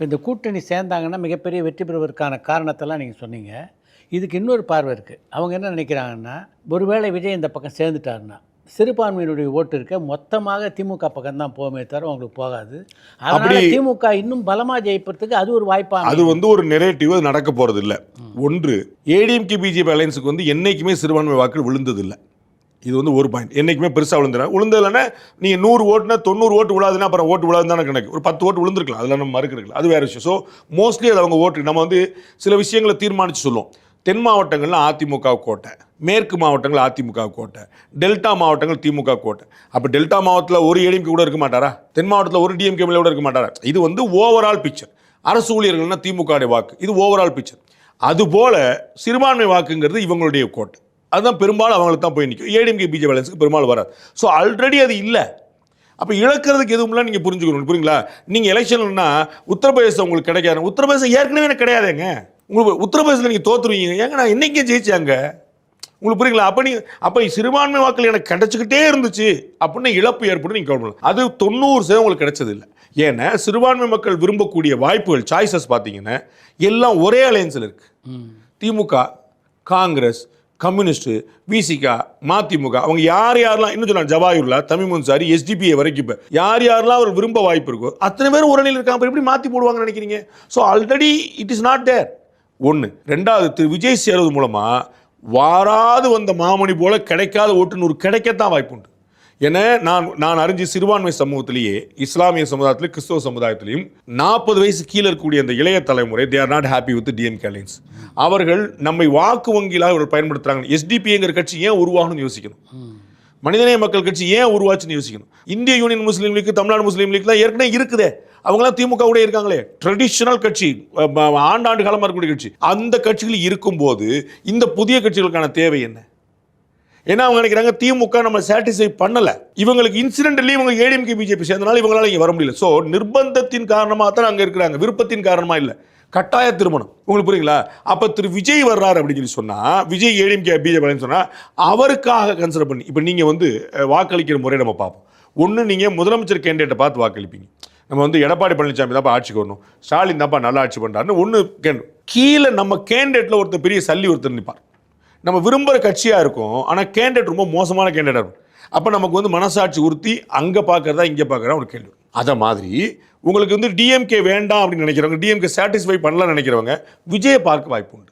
இப்போ இந்த கூட்டணி சேர்ந்தாங்கன்னா மிகப்பெரிய வெற்றி பெறுவதற்கான காரணத்தெல்லாம் நீங்கள் சொன்னீங்க. இதுக்கு இன்னொரு பார்வை இருக்குது அவங்க என்ன நினைக்கிறாங்கன்னா ஒருவேளை விஜய் இந்த பக்கம் சேர்ந்துட்டாருன்னா சிறுபான்மையினுடைய ஓட்டு இருக்க மொத்தமாக திமுக பக்கம் தான் போகுமே தவிர அவங்களுக்கு போகாது. அதனால திமுக இன்னும் பலமா ஜெயிப்பதற்கு அது ஒரு வாய்ப்பாக அது வந்து ஒரு நெரேட்டிவ் அது நடக்க போறது இல்ல ஒன்று ஏடிஎம்கே பிஜேபி அலையன்ஸுக்கு வந்து என்னைக்குமே சிறுபான்மை வாக்குகள் விழுந்தது இல்ல இது வந்து ஒரு பாயிண்ட் என்றைக்குமே பெருசாக விழுந்துடும் விழுந்ததுலன்னா நீங்கள் நூறு ஓட்டுனா தொண்ணூறு ஓட்டு விழாதுன்னா அப்புறம் ஓட்டு விழாது தானே கணக்கு ஒரு பத்து ஓட்டு விழுந்துருக்கலாம். அதில் நம்ம மறுக்கிறீங்களா அது வேறு விஷயம். ஸோ மோஸ்ட்லி அது அவங்க ஓட்டு. நம்ம வந்து சில விஷயங்களை தீர்மானித்து சொல்லுவோம். தென் மாவட்டங்களில் அதிமுக கோட்டை. மேற்கு மாவட்டங்கள் அதிமுக கோட்டை. டெல்டா மாவட்டங்கள் திமுக கோட்டை. அப்போ டெல்டா மாவட்டத்தில் ஒரு ஏடிஎம்கே கூட இருக்க மாட்டாரா? தென் மாவட்டத்தில் ஒரு டிஎம்கே கூட இருக்க மாட்டாரா? இது வந்து ஓவரால் பிக்சர் அரசு ஊழியர்கள்னா திமுகவுடைய வாக்கு. இது ஓவரால் பிக்சர் அதுபோல் சிறுபான்மை வாக்குங்கிறது இவங்களுடைய கோட்டை. அதுதான் பெரும்பாலும் அவங்களுக்கு தான் போய் நிற்கும் ஏடிஎம்கே பிஜே பேலன்ஸுக்கு பெரும்பாலும் வராது. ஸோ ஆல்ரெடி அது இல்லை. அப்போ இழக்கிறதுக்கு எதுவும்லாம் நீங்கள் புரிஞ்சுக்கணும் புரியுங்களா? நீங்கள் எலெக்ஷன்னா உத்தரப்பிரதேசம் உங்களுக்கு கிடைக்காது. உத்தரப்பிரதேசம் ஏற்கனவே எனக்கு கிடையாதுங்க. உங்களுக்கு உத்தரப்பிரதேசத்தில் நீங்கள் தோத்துருவீங்க. ஏங்க நான் என்னைக்கே ஜெயிச்சாங்க? உங்களுக்கு புரியுங்களா? அப்போ நீ அப்போ சிறுபான்மை வாக்கள் எனக்கு கிடைச்சிக்கிட்டே இருந்துச்சு. அப்படின்னு இழப்பு ஏற்படும் நீங்கள் கவனம் அது தொண்ணூறு சதவீதம் உங்களுக்கு கிடைச்சது இல்லை. ஏன்னா சிறுபான்மை மக்கள் விரும்பக்கூடிய வாய்ப்புகள் சாய்ஸஸ் பார்த்தீங்கன்னா எல்லாம் ஒரே அலையன்ஸில் இருக்கு. திமுக காங்கிரஸ் கம்யூனிஸ்ட்டு விசிகா மதிமுக அவங்க யார் யாரெல்லாம் இன்னும் சொல்லலாம் ஜவாஹர்லா தமிழ் முன்சாரி எஸ்டிபிஏ வரைக்கும் இப்போ. யார் யாரெல்லாம் அவர் விரும்ப வாய்ப்பு இருக்கோ அத்தனை பேர் உரணியில் இருக்காங்க. அப்புறம் எப்படி மாற்றி போடுவாங்கன்னு நினைக்கிறீங்க? So already it is not there ஒன்று ரெண்டாவது திரு. விஜய் சேருவது மூலமாக வாராது வந்த மாமணி போல கிடைக்காத ஓட்டுநூறு கிடைக்கத்தான் கிடைக்கத்தான் வாய்ப்புண்டு ஏன்னா நான் நான் அறிஞ்சு சிறுபான்மை சமூகத்திலேயே இஸ்லாமிய சமுதாயத்திலும் கிறிஸ்தவ சமுதாயத்திலையும் நாற்பது வயசு கீழே இருக்கக்கூடிய அந்த இளைய தலைமுறை they are not happy with DMK alliance அவர்கள் நம்மை வாக்கு வங்கியிலாக இவர்கள் பயன்படுத்துறாங்க. எஸ்டிபிங்கிற கட்சி ஏன் உருவாகணும்னு யோசிக்கணும். மனிதநேய மக்கள் கட்சி ஏன் உருவாச்சுன்னு யோசிக்கணும். இந்திய union Muslim league Tamil Nadu Muslim லீக்லாம் ஏற்கனவே இருக்குதே. அவங்களாம் திமுக கூட இருக்காங்களே. ட்ரெடிஷனல் கட்சி ஆண்டாண்டு காலமாக இருக்கக்கூடிய கட்சி. அந்த கட்சிகள் இருக்கும்போது இந்த புதிய கட்சிகளுக்கான தேவை என்ன? ஏன்னா அவங்க நினைக்கிறாங்க? திமுக நம்ம சாட்டிஸ்ஃபை பண்ணல. இவங்களுக்கு இன்சிடென்ட்லி இவங்க ஏடிஎம்கே பிஜேபி சேர்ந்தனால இவங்களால இங்கே வர முடியல. ஸோ நிர்பந்தத்தின் காரணமாக தான் அங்கே இருக்கிறாங்க. விருப்பத்தின் காரணமாக இல்லை. கட்டாய திருமணம். உங்களுக்கு புரியுங்களா? அப்போ திரு விஜய் வர்றாரு அப்படின்னு சொல்லி சொன்னால் விஜய் ஏடிஎம்கே பிஜேபி சொன்னால் அவருக்காக கன்சிடர் பண்ணி இப்போ நீங்கள் வந்து வாக்களிக்கிற முறையை நம்ம பார்ப்போம். ஒன்று நீங்கள் முதலமைச்சர் கேண்டிடேட்டை பார்த்து வாக்களிப்பீங்க. நம்ம வந்து எடப்பாடி பழனிசாமி தான்ப்பா ஆட்சிக்கு வரணும். ஸ்டாலின் தான்ப்பா நல்லா ஆட்சி பண்ணுறாருன்னு ஒன்று கேண்டும் கீழே நம்ம கேண்டிடேட்டில் ஒருத்தர் பெரிய சல்லி ஒருத்தர் நிற்பார் நம்ம விரும்புகிற கட்சியாக இருக்கும் ஆனால் கேண்டிடேட் ரொம்ப மோசமான கேண்டிடேட் இருக்கும். அப்போ நமக்கு வந்து மனசாட்சி உறுத்தி அங்கே பார்க்குறதா இங்கே பார்க்குறதா ஒரு கேள்வி அதை மாதிரி உங்களுக்கு வந்து டிஎம்கே வேண்டாம் அப்படின்னு நினைக்கிறவங்க டிஎம்கே சாட்டிஸ்ஃபை பண்ணலாம்னு நினைக்கிறவங்க விஜயை பார்க்க வாய்ப்பு உண்டு.